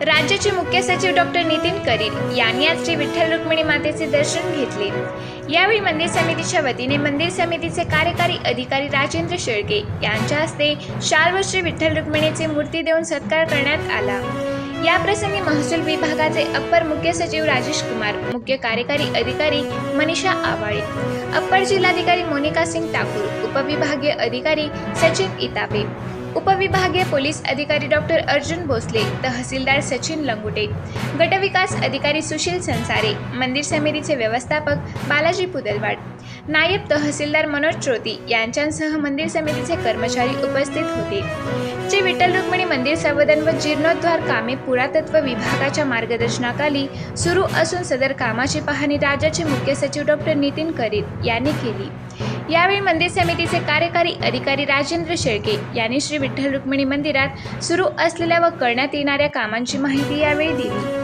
राज्याचे मुख्य सचिव डॉक्टर नितीन करील यांनी आज श्री विठ्ठल रुक्मिणी मातेचे दर्शन घेतले. यावेळी मंदिर समितीच्या वतीने मंदिर समितीचे कार्यकारी अधिकारी राजेंद्र शेळके यांच्या हस्ते शाल व श्री विठ्ठल रुक्मिणीचे मूर्ती देऊन सत्कार करण्यात आला. याप्रसंगी महसूल विभागाचे अप्पर मुख्य सचिव राजेश कुमार मुख्य कार्यकारी अधिकारी मनीषा आवाळे अप्पर जिल्हाधिकारी मोनिका सिंग ठाकूर उपविभागीय अधिकारी सचिन इतापे उपविभागीय पोलीस अधिकारी डॉक्टर अर्जुन भोसले तहसीलदार सचिन लंगुटे गटविकास अधिकारी सुशील संसारे मंदिर समितीचे व्यवस्थापक बालाजी पुदलवाड नायब तहसीलदार मनोज श्रोती यांच्यासह मंदिर समितीचे कर्मचारी उपस्थित होते. जे विठ्ठल रुक्मिणी मंदिर संवर्धन व जीर्णोद्धार कामे पुरातत्व विभागाच्या मार्गदर्शनाखाली सुरू असून सदर कामाची पाहणी राज्याचे मुख्य सचिव डॉक्टर नितीन करीत यांनी केली. यावेळी मंदिर समितीचे कार्यकारी अधिकारी राजेंद्र शेळके यांनी श्री विठ्ठल रुक्मिणी मंदिरात सुरू असलेल्या व करण्यात येणाऱ्या कामांची माहिती यावेळी दिली.